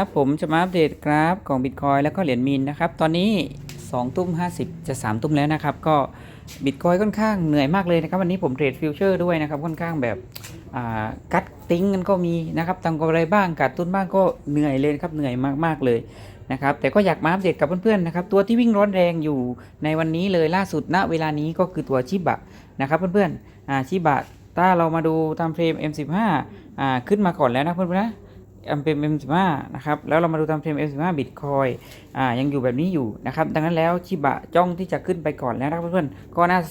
ับผมจะมาอัปเดตกราฟของบิตคอยแล้วก็เหรียญมีนนะครับ ตอนนี้2ทุ่ม50 จะ 3 ทุ่มแล้วนะครับ ก็บิตคอยค่อนข้างเหนื่อยมากเลยนะครับ วันนี้ผมเทรดฟิวเจอร์ด้วยนะครับ ค่อนข้างแบบอ่ากัดติ้งกันก็มีนะครับตังกำไรบ้างกัดตุ้นบ้างก็เหนื่อยเลยครับ เหนื่อยมากๆเลยนะครับ แต่ก็อยากมาอัปเดตกับเพื่อนๆนะครับ ตัวที่วิ่งร้อนแรงอยู่ในวันนี้เลยล่าสุดณเวลานี้ก็คือตัวชิบะนะครับเพื่อนๆอ่าชิบะถ้าเรามาดูตามเฟรม M15 อ่าขึ้นมาก่อนแล้วนะเพื่อนๆนะ อันเป็น M15 นะครับ แล้วเรามาดูตามเทรน M15 บิตคอยอ่า ยังอยู่แบบนี้อยู่นะครับ ดังนั้นแล้วชิบะจ้องที่จะขึ้นไปก่อนแล้วนะครับเพื่อนๆ ก็น่าจะ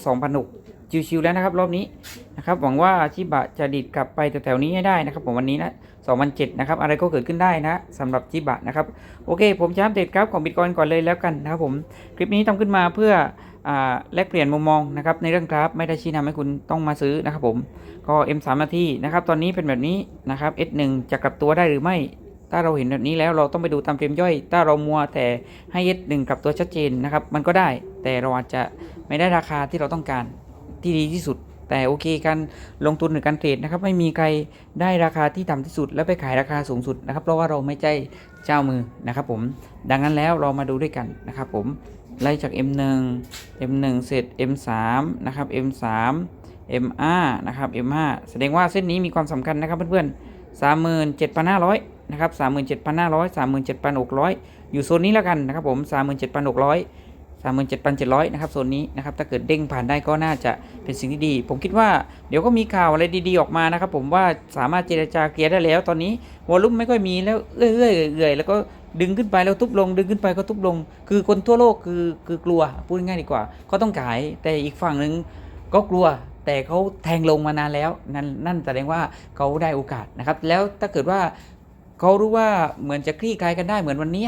2,006ชิวๆแล้วนะครับรอบนี้นะครับ หวังว่าชิบะจะดิดกลับไปแถวๆนี้ให้ได้นะครับผมวันนี้นะ2,007นะครับ อะไรก็เกิดขึ้นได้นะสำหรับชิบะนะครับ โอเค ผมจะอัปเดตกราฟของบิตคอยก่อนเลยแล้วกันนะครับผม คลิปนี้ทำขึ้นมาเพื่อ แลกเปลี่ยนมุมมองนะครับในเรื่องกราฟไม่ได้ชี้นำให้คุณต้องมาซื้อนะครับผมก็ M3 นาทีนะครับตอนนี้เป็นแบบนี้นะครับ S1 จะกลับตัวได้หรือไม่ ถ้าเราเห็นแบบนี้แล้วเราต้องไปดูตามเฟรมย่อย ถ้าเรามัวแต่ให้ S1 กลับตัวชัดเจนนะครับมันก็ได้ แต่เราอาจจะไม่ได้ราคาที่เราต้องการที่ดีที่สุด แต่โอเคการลงทุนหรือการเทรดนะครับไม่มีใครได้ราคาที่ต่ำที่สุด แล้วไปขายราคาสูงสุดนะครับเพราะว่าเราไม่ใช่เจ้ามือนะครับผมดังนั้นแล้วเรามาดูด้วยกันนะครับผม ไล่จาก M1 M1 เสร็จ M3 นะครับ M3 MR นะครับ M5 แสดงว่าเส้นนี้มีความสำคัญนะครับเพื่อนๆ37,500นะครับ37,500 37,600 อยู่โซนนี้แล้วกันนะครับผม37,600 37,700นะครับโซนนี้นะครับถ้าเกิดเด้งผ่านได้ก็น่าจะเป็นสิ่งที่ดี ผมคิดว่าเดี๋ยวก็มีข่าวอะไรดีๆออกมานะครับผมว่าสามารถเจรจาเคลียร์ได้แล้ว ตอนนี้วอลุ่มไม่ค่อยมีแล้วเอื้อยๆเอื่อยๆแล้วก็ ดึงขึ้นไปแล้วทุบลง ดึงขึ้นไปก็ทุบลง คือคนทั่วโลกคือคือกลัวพูดง่ายดีกว่าเขาต้องขายแต่อีกฝั่งหนึ่งก็กลัวแต่เขาแทงลงมานานแล้วนั่นนั่นแสดงว่าเขาได้โอกาสนะครับ แล้วถ้าเกิดว่าเขารู้ว่าเหมือนจะคลี่คลายกันได้เหมือนวันนี้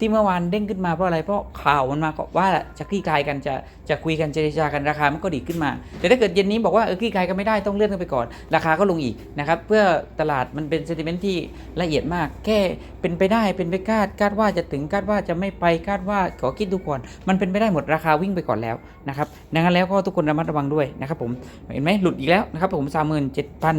ที่เมื่อวานเด้งขึ้นมาเพราะอะไรเพราะข่าวมันมาก็ว่าจะคลี่คลายกันจะจะคุยกันเจรจากันราคามันก็ดีขึ้นมา แต่ถ้าเกิดเย็นนี้บอกว่าเออคลี่คลายกันไม่ได้ต้องเลื่อนกันไปก่อน ราคาก็ลงอีกนะครับเพื่อตลาดมันเป็นเซนติเมนต์ที่ละเอียดมาก แค่เป็นไปได้เป็นไปคาดคาดว่าจะถึงคาดว่าจะไม่ไปคาดว่าขอคิดดูก่อนมันเป็นไปได้หมดราคาวิ่งไปก่อนแล้วนะครับดังนั้นแล้วก็ทุกคนระมัดระวังด้วยนะครับผมเห็นไหมหลุดอีกแล้วนะครับผมสามหมื่นเจ็ดพัน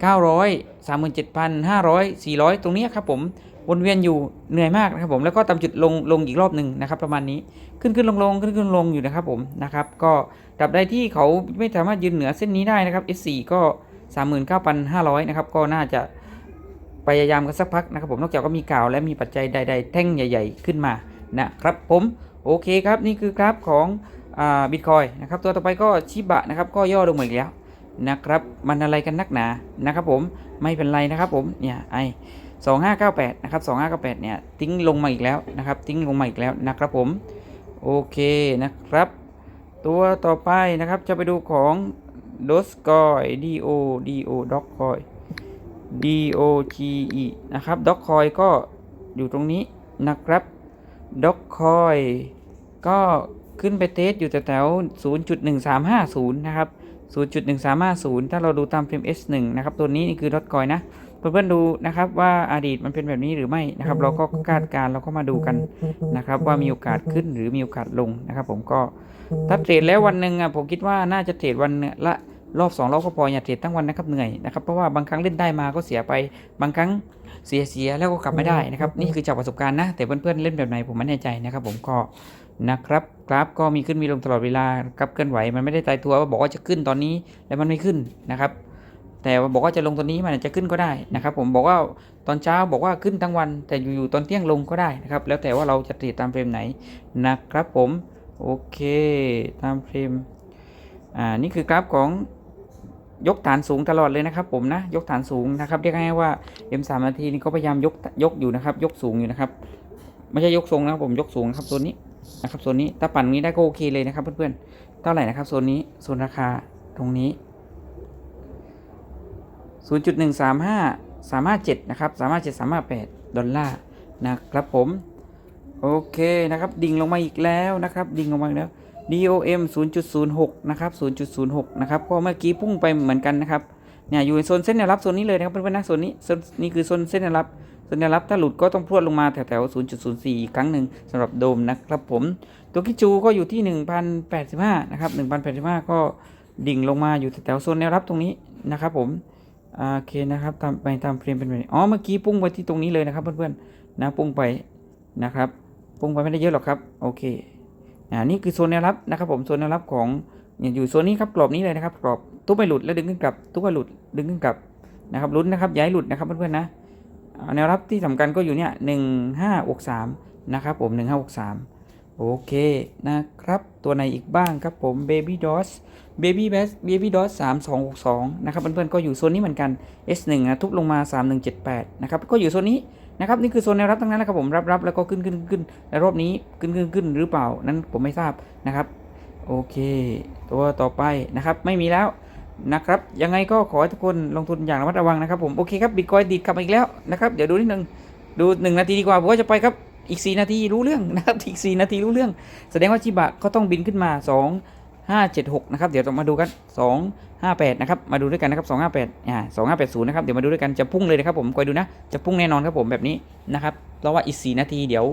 เก้าร้อยสามหมื่นเจ็ดพันห้าร้อยสี่ร้อยตรงนี้ครับผม วนเวียนอยู่เหนื่อยมากนะครับผมแล้วก็ตามจุดลงลงอีกรอบหนึ่งนะครับประมาณนี้ขึ้นขึ้นลงลงขึ้นขึ้นลงอยู่นะครับผมนะครับก็ดับใดที่เขาไม่สามารถยืนเหนือเส้นนี้ได้นะครับ S4 ก็ 39,500นะครับก็น่าจะพยายามกันสักพักนะครับผมนอกจากก็มีข่าวและมีปัจจัยใด ๆ แท่งใหญ่ ๆ ขึ้นมานะครับผมโอเคครับนี่คือกราฟของบิตคอยนะครับตัวต่อไปก็ชิบะนะครับก็ย่อลงมาอีกแล้วนะครับมันอะไรกันนักหนานะครับผมไม่เป็นไรนะครับผมเนี่ยไอ 2598นะครับ2598เนี่ยทิ้งลงมาอีกแล้วนะครับ ทิ้งลงมาอีกแล้วนะครับผม โอเคนะครับ ตัวต่อไปนะครับจะไปดูของ d o s c o i D O D O d o c c o i D O G E นะครับ d o c c o i ก็อยู่ตรงนี้นะครับ d o c c o i ก็ขึ้นไปเทสอยู่แถว0.1350 นะครับ 0.1350 ถ้าเราดูตามเฟรม S1 นะครับ ตัวนี้นี่คือ d o t c o i นะ เพื่อนๆดูนะครับว่าอดีตมันเป็นแบบนี้หรือไม่นะครับ เราก็คาดการณ์เราก็มาดูกันนะครับ ว่ามีโอกาสขึ้นหรือมีโอกาสลงนะครับ ผมก็ถ้าเทรดแล้ววันหนึ่งอะผมคิดว่าน่าจะเทรดวันละรอบสองรอบก็พออย่าเทรดทั้งวันนะครับเหนื่อยนะครับเพราะว่าบางครั้งเล่นได้มาก็เสียไปบางครั้งเสียเสียแล้วก็กลับไม่ได้นะครับ นี่คือจากประสบการณ์นะ แต่เพื่อนๆเล่นแบบไหนผมไม่แน่ใจนะครับ ผมก็นะครับกราฟก็มีขึ้นมีลงตลอดเวลาครับเคลื่อนไหวมันไม่ได้ตายตัวว่าบอกว่าจะขึ้นตอนนี้แล้วมันไม่ขึ้นนะครับ แต่บอกว่าจะลงตัวนี้มันจะขึ้นก็ได้นะครับ ผมบอกว่าตอนเช้าบอกว่าขึ้นทั้งวัน แต่อยู่ๆตอนเที่ยงลงก็ได้นะครับ แล้วแต่ว่าเราจะติดตามเฟรมไหนนะครับ ผมโอเคตามเฟรมอ่านี่คือกราฟของยกฐานสูงตลอดเลยนะครับ ผมนะยกฐานสูงนะครับเรียกง่ายว่า M3 นาทีนี่ก็พยายามยกยกอยู่นะครับ ยกสูงอยู่นะครับไม่ใช่ยกทรงนะครับผมยกสูงครับโซนนี้นะครับโซนนี้ถ้าปั่นนี้ได้ก็โอเคเลยนะครับเพื่อนๆเท่าไหร่นะครับโซนนี้โซนราคาตรงนี้ 0.135 357 นะครับ 357 358 ดอลลาร์นะครับผม โอเคนะครับ ดิ่งลงมาอีกแล้วนะครับ ดิ่งลงมาแล้ว DOM 0.06 นะครับ 0.06 นะครับก็เมื่อกี้พุ่งไปเหมือนกันนะครับ เนี่ยอยู่ในโซนเส้นแนวรับโซนนี้เลยนะครับเพื่อนๆนะโซนนี้โซนนี่คือโซนเส้นแนวรับโซนแนวรับถ้าหลุดก็ต้องพรวดลงมาแถวๆ 0.04 อีกครั้งหนึ่งสำหรับโดมนะครับผม ตัวคิจูก็อยู่ที่ 1,085 นะครับ 1,085 ก็ดิ่งลงมาอยู่แถวๆโซนแนวรับตรงนี้นะครับผม โอเคนะครับตาไปตาเฟรมเป็นแบบอ๋อเมื่อกี้ปุ้งไปที่ตรงนี้เลยนะครับ เพื่อนๆนะปุ้งไปนะครับปุ้งไปไม่ได้เยอะหรอกครับโอเคอ่านี่คือโซนแนวรับนะครับผมโซนแนวรับของเนี่ยอยู่โซนนี้ครับกรอบนี้เลยนะครับกรอบทุบไปหลุดแล้วดึงขึ้นกลับทุบไปหลุดดึงขึ้นกลับนะครับลุ้นนะครับย้ายหลุดนะครับเพื่อนๆนะแนวรับที่สำคัญก็อยู่เนี่ยหนึ่งห้าอกสามนะครับผมหนึ่งห้าอกสาม โอเคนะครับ ตัวไหนอีกบ้างครับผม Baby DOS Baby Best Baby Dot 3262 นะครับ เพื่อนๆ ก็อยู่โซนนี้เหมือนกัน S1 นะทุบลงมา 3178 นะครับ ก็อยู่โซนนี้นะครับ นี่คือโซนแนวรับทั้งนั้นนะครับผม รับรับแล้วก็ขึ้นขึ้นขึ้นแล้วรอบนี้ขึ้นขึ้นขึ้นหรือเปล่า นั้นผมไม่ทราบนะครับ โอเค ตัวต่อไปนะครับ ไม่มีแล้วนะครับ ยังไงก็ขอให้ทุกคนลงทุนอย่างระมัดระวังนะครับผม โอเคครับบิตคอยดีดกลับมาอีกแล้วนะครับ เดี๋ยวดูนิดนึง ดู 1 นาทีดีกว่าผมว่าจะไปครับ อีก 4 นาทีรู้เรื่องนะครับอีก 4 นาทีรู้เรื่อง แสดงว่าชิบะก็ต้องบินขึ้นมา 2 5 7 6 นะครับ เดี๋ยวเรามาดูกัน 2 5 8 นะครับ มาดูด้วยกันนะครับ 2 5 8 อ่า 2 5 8 0 นะครับ เดี๋ยวมาดูด้วยกันจะพุ่งเลยนะครับผมคอยดูนะ จะพุ่งแน่นอนครับผมแบบนี้นะครับเพราะว่าอีก 4 นาทีเดี๋ยว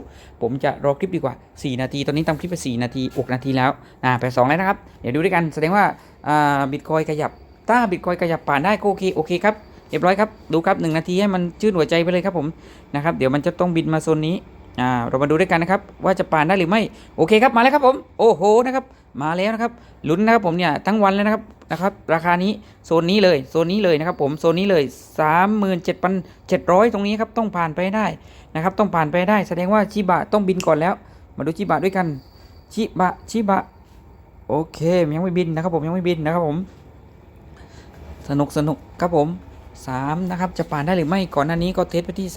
ผมจะรอคลิปดีกว่า 4 นาที ตอนนี้ทำคลิปไป 4 นาที 6 นาทีแล้ว อ่าแปดสองแล้วนะครับ เดี๋ยวดูด้วยกัน แสดงว่า อ่า บิตคอยขยับ ถ้าบิตคอยขยับผ่านได้ก็โอเค โอเคครับ เรียบร้อยครับ ดูครับ 1 นาทีให้มันชื่นหัวใจไปเลยครับผม นะครับ เดี๋ยวมันจะต้องบินมาโซนนี้ อ่าเรามาดูด้วยกันนะครับว่าจะผ่านได้หรือไม่โอเคครับมาแล้วครับผมโอ้โหนะครับมาแล้วนะครับลุ้นนะครับผมเนี่ยทั้งวันเลยนะครับนะครับราคานี้โซนนี้เลยโซนนี้เลยนะครับผมโซนนี้เลย 37,700 ตรงนี้ครับต้องผ่านไปได้นะครับต้องผ่านไปได้แสดงว่าชิบะต้องบินก่อนแล้ว มาดูชิบะด้วยกันชิบะชิบะโอเคยังไม่บินนะครับผมยังไม่บินนะครับผม สนุกสนุกครับผม 3นะครับจะผ่านได้หรือไม่ก่อนหน้านี้ก็เทสไปที่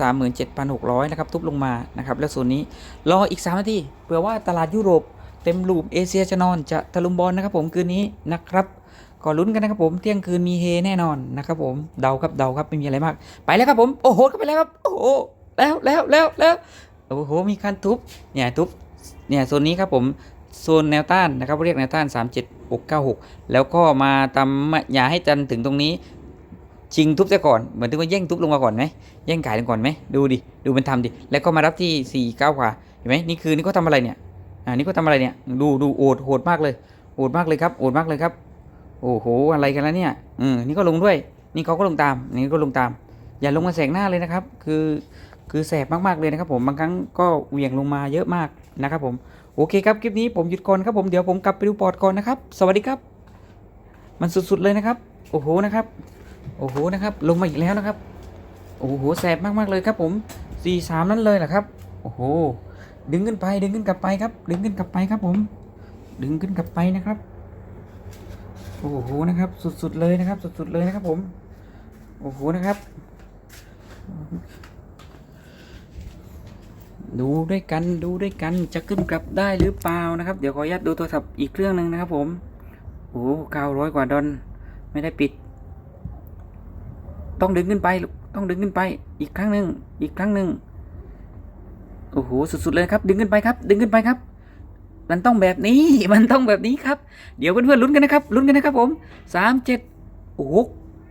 37,600นะครับทุบลงมานะครับแล้วส่วนนี้รออีก 3 นาทีเผื่อว่าตลาดยุโรปเต็มรูปเอเชียจะนอนจะตะลุมบอลนะครับผมคืนนี้นะครับก็ลุ้นกันนะครับผมเที่ยงคืนมีเฮแน่นอนนะครับผมเดาครับเดาครับไม่มีอะไรมาก ไปแล้วครับผมโอ้โหเข้าไปแล้วครับโอ้โหแล้วแล้วแล้วแล้วโอ้โหมีการทุบเนี่ยทุบเนี่ยโซนนี้ครับผมโซนแนวต้านนะครับเรียกแนวต้าน 37696 แล้วก็มาตำอย่าให้จันถึงตรงนี้ ชิงทุบซะก่อนเหมือนที่ว่าแย่งทุบลงมาก่อนไหมแย่งขายลงก่อนไหมดูดิดูมันทำดิแล้วก็มารับที่4 9กว่าเห็นไหมนี่คือนี่เขาทำอะไรเนี่ยอ่านี่เขาทำอะไรเนี่ยดูดูโอดโหดมากเลยโอดมากเลยครับโอดมากเลยครับโอ้โหอะไรกันแล้วเนี่ยอืมนี่ก็ลงด้วย นี่เขาก็ลงตามนี่ก็ลงตาม อย่าลงมาแสกหน้าเลยนะครับ คือคือแสบมากๆเลยนะครับผมบางครั้งก็เหวี่ยงลงมาเยอะมากนะครับผมโอเคครับคลิปนี้ผมหยุดก่อนครับผมเดี๋ยวผมกลับไปดูปอดก่อนนะครับ สวัสดีครับ มันสุดๆเลยนะครับ โอ้โหนะครับ โอ้โหนะครับ ลงมาอีกแล้วนะครับ โอ้โหแสบมากๆเลยครับผมสี่สามนั่นเลยเหรอครับ โอ้โห ดึงขึ้นไป ดึงขึ้นกลับไปครับ ดึงขึ้นกลับไปครับผม ดึงขึ้นกลับไปนะครับ โอ้โหนะครับ สุดๆเลยนะครับ สุดๆเลยนะครับผม โอ้โหนะครับ ดูด้วยกัน ดูด้วยกัน จะขึ้นกลับได้หรือเปล่านะครับ เดี๋ยวขออนุญาตดูโทรศัพท์อีกเครื่องหนึ่งนะครับผม โอ้เก้าร้อยกว่าดอลไม่ได้ปิด ต้องดึงขึ้นไปต้องดึงขึ้นไป อีกครั้งหนึ่งอีกครั้งหนึ่งโอ้โหสุดๆเลยครับ ดึงขึ้นไปครับ ดึงขึ้นไปครับ มันต้องแบบนี้มันต้องแบบนี้ครับ เดี๋ยวเพื่อนๆลุ้นกันนะครับลุ้นกันนะครับผมสามเจ็ดโอ้โห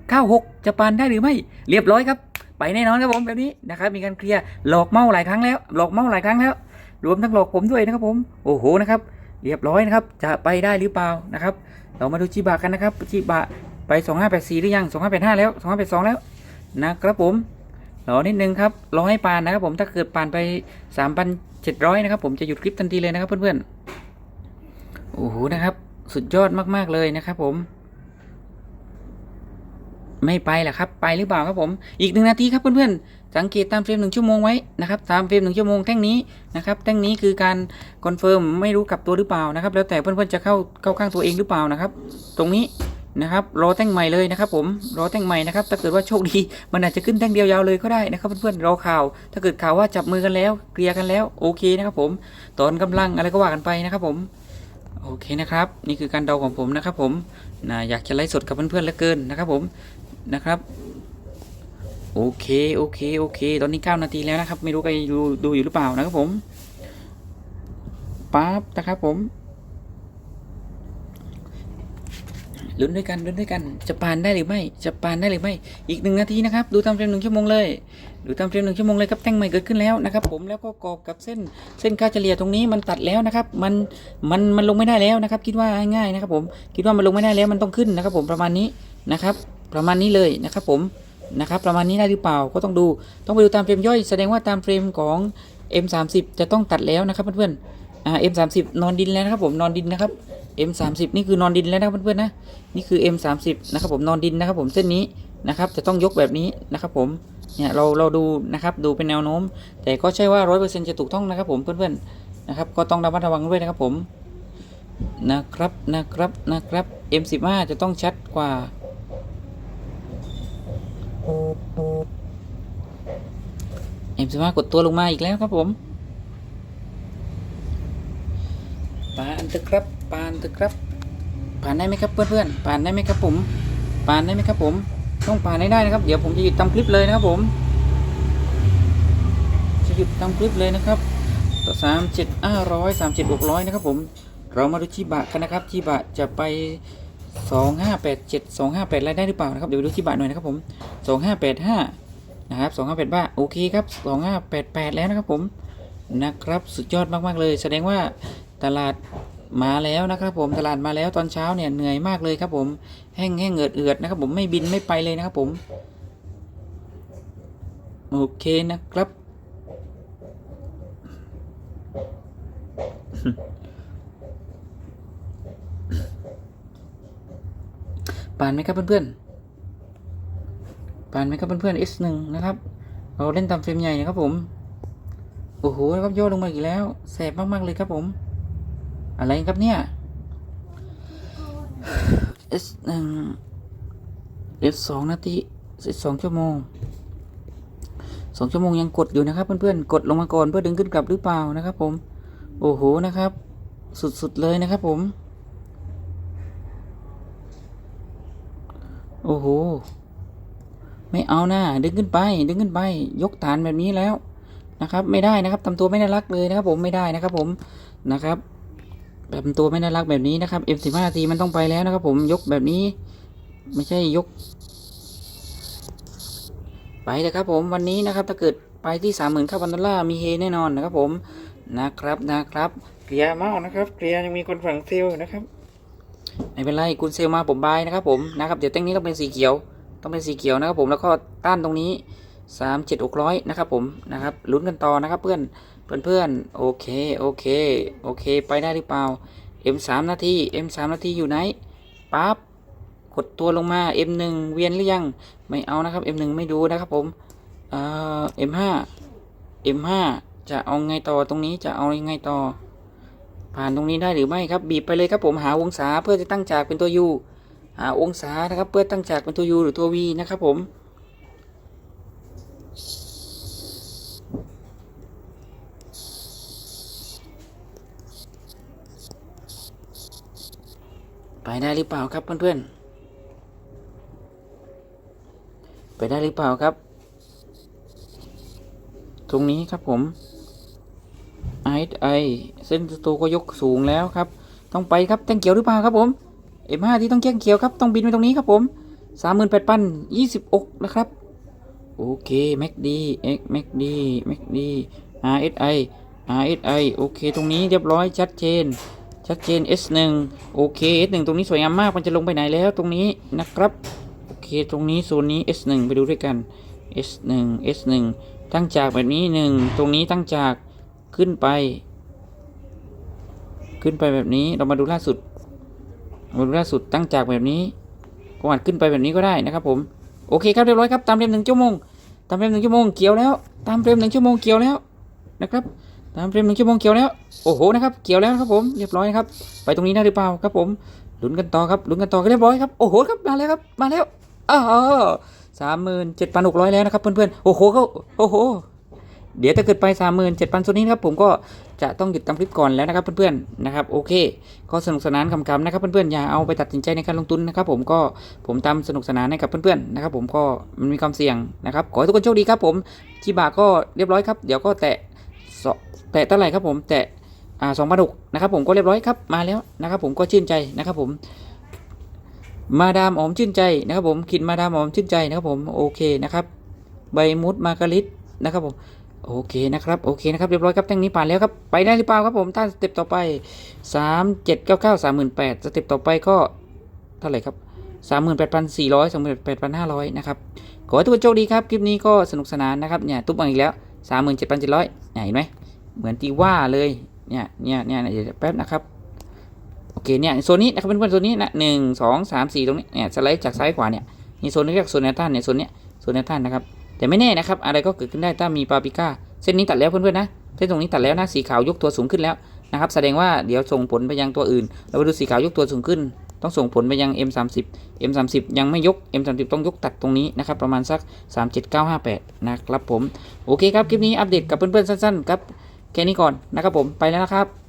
เก้าหกจะปานได้หรือไม่ เรียบร้อยครับไปแน่นอนครับผมแบบนี้นะครับมีการเคลียร์หลอกเมาหลายครั้งแล้วหลอกเมาหลายครั้งแล้ว รวมทั้งหลอกผมด้วยนะครับผมโอ้โหนะครับ เรียบร้อยนะครับจะไปได้หรือเปล่านะครับ เรามาดูชิบะกันนะครับชิบะ ไป 2584 หรือยัง 2585 แล้ว 2582 แล้วนะครับผมรอนิดนึงครับรอให้ปานนะครับผมถ้าเกิดปานไป 3,700 นะครับผมจะหยุดคลิปทันทีเลยนะครับเพื่อนๆโอ้โหนะครับ สุดยอดมากๆเลยนะครับผมไม่ไปหละครับ ไปหรือเปล่าครับผม อีกหนึ่งนาทีครับเพื่อนๆ สังเกตตามเฟรมหนึ่งชั่วโมงไว้นะครับ ตามเฟรมหนึ่งชั่วโมงแท่งนี้นะครับ แท่งนี้คือการคอนเฟิร์มไม่รู้กลับตัวหรือเปล่านะครับแล้วแต่เพื่อนๆจะเข้าเข้าข้างตัวเองหรือเปล่านะครับ ตรงนี้ นะครับรอแท่งใหม่เลยนะครับผมรอแท่งใหม่นะครับถ้าเกิดว่าโชคดีมันอาจจะขึ้นแท่งเดียวยาวเลยก็ได้นะครับเพื่อนๆรอข่าว ถ้าเกิดข่าวว่าจับมือกันแล้วเคลียร์กันแล้วโอเคนะครับผมตอนกำลังอะไรก็ว่ากันไปนะครับผมโอเคนะครับนี่คือการเดาของผมนะครับผมนะอยากจะไลฟ์สดกับเพื่อนๆเหลือเกินนะครับผมนะครับโอเคโอเคโอเค ตอนนี้ 9 นาทีแล้วนะครับ ไม่รู้ใครดูดูอยู่หรือเปล่านะครับผมปั๊บนะครับผม ลุ้นด้วยกันลุ้นด้วยกัน จะปานได้หรือไม่จะปานได้หรือไม่ อีกหนึ่งนาทีนะครับ ดูตามเฟรมหนึ่งชั่วโมงเลย ดูตามเฟรมหนึ่งชั่วโมงเลยครับแท่งใหม่เกิดขึ้นแล้วนะครับ ผมแล้วก็กรอบกับเส้นเส้นค่าเฉลี่ยตรงนี้มันตัดแล้วนะครับ มันมันมันลงไม่ได้แล้วนะครับ คิดว่าง่ายๆนะครับ ผมคิดว่ามันลงไม่ได้แล้วมันต้องขึ้นนะครับ ผมประมาณนี้นะครับ ประมาณนี้เลยนะครับ ผมนะครับ ประมาณนี้ได้หรือเปล่าก็ต้องดู ต้องไปดูตามเฟรมย่อยแสดงว่าตามเฟรมของ M30 จะต้องตัดแล้วนะครับเพื่อนๆอ่า M30 นอนดินแล้วนะครับ ผมนอนดินนะครับ M30 นี่คือนอนดินแล้วนะเพื่อนๆนะนี่คือ M30 นะครับผมนอนดินนะครับผมเส้นนี้นะครับจะต้องยกแบบนี้นะครับผมเนี่ยเราเราดูนะครับดูเป็นแนวโน้ม แต่ก็ใช่ว่า 100%จะถูกต้องนะครับผมเพื่อนๆนะครับก็ต้องระมัดระวังด้วยนะครับผมนะครับนะครับนะครับ M15 จะต้องชัดกว่า M15 กดตัวลงมาอีกแล้วครับผมปานเถอะครับ ปานเถอะครับ ผ่านได้ไหมครับเพื่อนๆผ่านได้ไหมครับผมผ่านได้ไหมครับผมต้องผ่านให้ได้นะครับ เดี๋ยวผมจะหยุดทำคลิปเลยนะครับผม จะหยุดทำคลิปเลยนะครับต่อสามเจ็ดห้าร้อยสามเจ็ดหกร้อยนะครับผม เรามาดูชิบะกันนะครับชิบะจะไปสองห้าแปดเจ็ดสองห้าแปดรายได้หรือเปล่านะครับเดี๋ยวไปดูชิบะหน่อยนะครับผมสองห้าแปดห้านะครับสองห้าแปดบ้าโอเคครับสองห้าแปดแปดแล้วนะครับผมนะครับสุดยอดมากๆเลย แสดงว่าตลาด มาแล้วนะครับผมตลาดมาแล้วตอนเช้าเนี่ยเหนื่อยมากเลยครับผมแห้งแห้งเอือดเอือดนะครับผมไม่บินไม่ไปเลยนะครับผมโอเคนะครับปานไหมครับเพื่อนๆปานไหมครับเพื่อนๆ S1 นะครับ เราเล่นตามเฟรมใหญ่นะครับผม โอ้โหครับย่อลงมาอีกแล้วแสบมากๆเลยครับผม อะไรครับเนี่ย S1 S2 นาที12ชั่วโมงสองชั่วโมงยังกดอยู่นะครับเพื่อนๆ กดลงมาก่อนเพื่อดึงขึ้นกลับหรือเปล่านะครับ ผม โอ้โหนะครับ สุดๆเลยนะครับ ผม โอ้โห ไม่เอานะดึงขึ้นไป ดึงขึ้นไป ยกฐานแบบนี้แล้วนะครับ ไม่ได้นะครับทำตัวไม่น่ารักเลยนะครับ ผมไม่ได้นะครับ ผมนะครับ แบบตัวไม่น่ารักแบบนี้นะครับ F15 นาทีมันต้องไปแล้วนะครับ ผมยกแบบนี้ ไม่ใช่ยก ไปเลยครับ ผมวันนี้นะครับ ถ้าเกิดไปที่สามหมื่นข้าพันดอลลาร์มีเฮแน่นอนนะครับ ผมนะครับนะครับเกลียร์เมาส์นะครับเกลียร์ยังมีคนฝังเซลล์นะครับไม่เป็นไรคุณเซลมาผมบายนะครับ ผมนะครับเดี๋ยวแต้งนี้ต้องเป็นสีเขียว ต้องเป็นสีเขียวนะครับ ผมแล้วก็ต้านตรงนี้สามเจ็ดหกร้อยนะครับ ผมนะครับลุ้นกันต่อนะครับ เพื่อน เพื่อนเพื่อนโอเค โอเค โอเค ไปได้หรือเปล่า M3 นาที M3 นาทีอยู่ไหน ปั๊บ กดตัวลงมา M1 เวียนหรือยัง ไม่เอานะครับ M1 ไม่ดูนะครับผม เอ่อ M5 M5 จะเอาไงต่อตรงนี้จะเอายังไงต่อ ผ่านตรงนี้ได้หรือไม่ครับ บีบไปเลยครับผม หาองศาเพื่อจะตั้งจากเป็นตัว U หาองศานะครับ เพื่อตั้งจากเป็นตัว U หรือตัว V นะครับผม ไปได้หรือเปล่าครับเพื่อนๆ ไปได้หรือเปล่าครับ ตรงนี้ครับผมไอไอเส้นตัวก็ยกสูงแล้วครับ ต้องไปครับแจ้งเขียวหรือเปล่าครับผม M5 ที่ต้องแจ้งเขียวครับต้องบินไปตรงนี้ครับผมสามหมื่นแปดพันยี่สิบอกนะครับโอเคแม็กดีเอ็กแม็กดีแม็กดี RSI RSI โอเค ตรงนี้เรียบร้อยชัดเจน ชัดเจน S1 โอเค S1 ตรงนี้สวยงามมากมันจะลงไปไหนแล้วตรงนี้นะครับ โอเคตรงนี้โซนนี้ S1 ไปดูด้วยกัน S1 S1 ตั้งจากแบบนี้หนึ่งตรงนี้ตั้งจากขึ้นไป ขึ้นไปแบบนี้เรามาดูล่าสุดมาดูล่าสุดตั้งจากแบบนี้ก็อาจขึ้นไปแบบนี้ก็ได้นะครับผมโอเคครับเรียบร้อยครับตามเฟรมหนึ่งชั่วโมงตามเฟรมหนึ่งชั่วโมงเกี่ยวแล้ว ตามเฟรมหนึ่งชั่วโมงเกี่ยวแล้วนะครับ ตามเฟรมหนึ่งชั่วโมงเกี่ยวแล้วโอ้โหนะครับเกี่ยวแล้วนะครับผมเรียบร้อยนะครับไปตรงนี้ได้หรือเปล่าครับผมลุ้นกันต่อครับลุ้นกันต่อก็เรียบร้อยครับโอ้โหครับมาแล้วครับมาแล้วอ้าวสามหมื่นเจ็ดพันหกร้อยแล้วนะครับเพื่อนๆโอ้โหเขาโอ้โหเดี๋ยวถ้าเกิดไปสามหมื่นเจ็ดพันส่วนนี้นะครับผมก็จะต้องหยุดทำคลิปก่อนแล้วนะครับเพื่อนๆนะครับโอเค ก็สนุกสนานคำๆนะครับเพื่อนๆอย่าเอาไปตัดสินใจในการลงทุนนะครับผมก็ผมทำสนุกสนานให้กับเพื่อนๆนะครับผมก็มันมีความเสี่ยงนะครับขอให้ทุกคนโชคดีครับผมชิบะก็เรียบร้อยครับเดี๋ยวก็แตะส แตะเท่าไหร่ครับผมแตะอ่สองพันหกนะครับผมก็เรียบร้อยครับมาแล้วนะครับผมก็ชื่นใจนะครับผมมาดามหอมชื่นใจนะครับผมขินมาดามหอมชื่นใจนะครับผมโอเคนะครับใบมุดมาการิตนะครับผมโอเคนะครับโอเคนะครับเรียบร้อยครับแท่งนี้ผ่านแล้วครับไปได้หรือเปล่าครับผมถ้านสเต็ปต่อไปสามเจ็ดเก้าเก้าสามหมื่นแปดสเต็ปต่อไปก็เท่าไหร่ครับ38,400 38,500นะครับขอให้ทุกคนโชคดีครับคลิปนี้ก็สนุกสนานนะครับเนี่ยตุ๊บมาอีกแล้ว 37,700เจ็ดพันี่ยเห็นไหมเหมือนที่ว่าเลยเนี่ยเนี่ยเนี่ยเดี๋ยวแป๊บนะครับโอเคเนี่ยโซนนี้นะครับเพื่อนๆโซนนี้นะหนึ่งสองสามสี่ตรงนี้เนี่ยสไลด์จากซ้ายขวาเนี่ยนี่โซนนี้เรียกโซนแนวต้านเนี่ยโซนเนี้ยโซนแนวต้านนะครับแต่ไม่แน่นะครับอะไรก็เกิดขึ้นได้ถ้ามีปาปิก้าเส้นนี้ตัดแล้วเพื่อนๆนะเส้นตรงนี้ตัดแล้วนะสีขาวยกตัวสูงขึ้นแล้วนะครับแสดงว่าเดี๋ยวส่งผลไปยังตัวอื่น เราไปดูสีขาวยกตัวสูงขึ้น ต้องส่งผลไปยัง M30 M30 ยังไม่ยก M30 ต้องยกตัดตรงนี้นะครับ ประมาณสัก 37958 นะครับผม โอเคครับ คลิปนี้อัปเดตกับเพื่อนๆสั้นๆครับ แค่นี้ก่อนนะครับผมไปแล้วนะครับ